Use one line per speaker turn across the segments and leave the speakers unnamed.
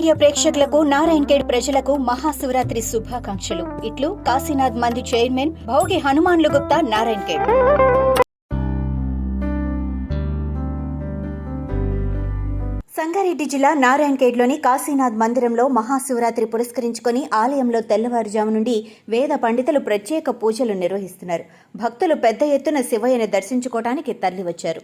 Media ప్రేక్షకులకు నారాయణ్ ఖేడ్ ప్రజలకు మహాశివరాత్రి శుభాకాంక్షలు. ఇట్లు కాశీనాథ్ మంది చైర్మన్ భౌగి హనుమాన్లు గుప్తా నారాయణ్ సంగారెడ్డి జిల్లా నారాయణఖేడ్లోని కాశీనాథ్ మందిరంలో మహాశివరాత్రి పురస్కరించుకొని ఆలయంలో తెల్లవారుజాము నుండి వేద పండితులు ప్రత్యేక పూజలు నిర్వహిస్తున్నారు. భక్తులు పెద్ద ఎత్తున శివయ్యను దర్శించుకోవడానికి తరలివచ్చారు.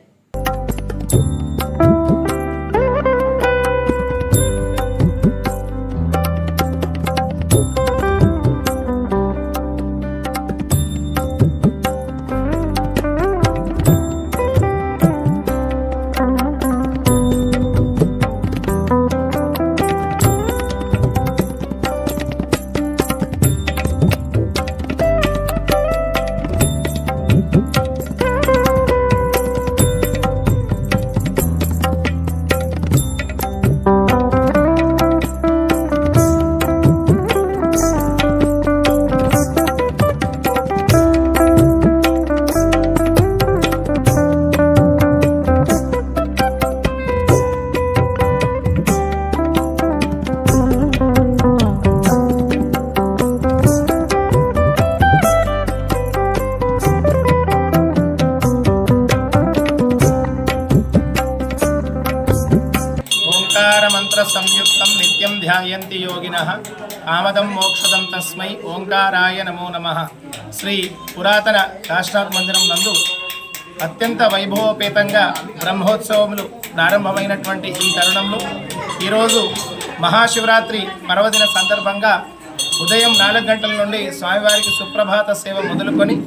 ఓంకారమంత్ర సంయుక్తం నిత్యం ధ్యాయంతి యోగిన. ఆమదం మోక్షదం తస్మై. ఓంకారాయ నమో నమ. శ్రీ పురాతన కాశీనాథ్ మందిరం నందు అత్యంత వైభవోపేతంగా బ్రహ్మోత్సవములు ప్రారంభమైనటువంటి ఈ తరుణంలో ఈరోజు మహాశివరాత్రి పర్వదిన సందర్భంగా ఉదయం నాలుగు గంటల నుండి స్వామివారికి సుప్రభాత సేవ మొదలుకొని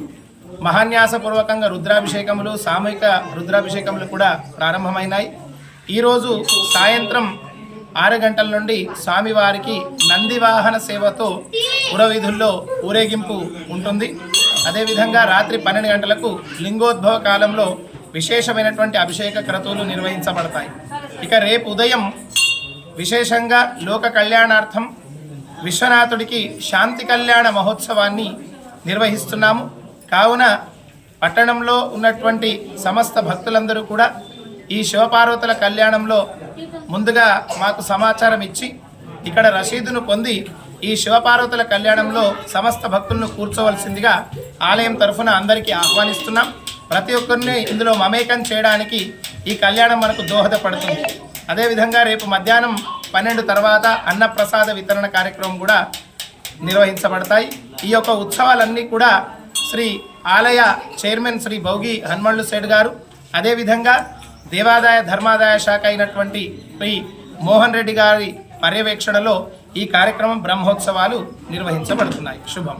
మహాన్యాసపూర్వకంగా రుద్రాభిషేకములు సామూహిక రుద్రాభిషేకములు కూడా ప్రారంభమైనాయి. ఈరోజు సాయంత్రం ఆరు గంటల నుండి స్వామివారికి నందివాహన సేవతో పురవీధుల్లో ఊరేగింపు ఉంటుంది. అదేవిధంగా రాత్రి పన్నెండు గంటలకు లింగోద్భవ కాలంలో విశేషమైనటువంటి అభిషేక క్రతువులు నిర్వహించబడతాయి. ఇక రేపు ఉదయం విశేషంగా లోక కళ్యాణార్థం విశ్వనాథుడికి శాంతి కళ్యాణ మహోత్సవాన్ని నిర్వహిస్తున్నాము. కావున పట్టణంలో ఉన్నటువంటి సమస్త భక్తులందరూ కూడా ఈ శివపార్వతుల కళ్యాణంలో ముందుగా మాకు సమాచారం ఇచ్చి ఇక్కడ రసీదును పొంది ఈ శివపార్వతుల కళ్యాణంలో సమస్త భక్తులను కూర్చోవలసిందిగా ఆలయం తరఫున అందరికీ ఆహ్వానిస్తున్నాం. ప్రతి ఒక్కరిని ఇందులో మమేకం చేయడానికి ఈ కళ్యాణం మనకు దోహదపడుతుంది. అదేవిధంగా రేపు మధ్యాహ్నం పన్నెండు తర్వాత అన్నప్రసాద వితరణ కార్యక్రమం కూడా నిర్వహించబడతాయి. ఈ యొక్క ఉత్సవాలన్నీ కూడా శ్రీ ఆలయ చైర్మన్ శ్రీ భౌగి హనుమళ్ళు సేడ్ గారు అదేవిధంగా దేవాదాయ ధర్మాదాయ శాఖ అయినటువంటి పి మోహన్ రెడ్డి గారి పర్యవేక్షణలో ఈ కార్యక్రమం బ్రహ్మోత్సవాలు నిర్వహించబడుతున్నాయి. శుభం.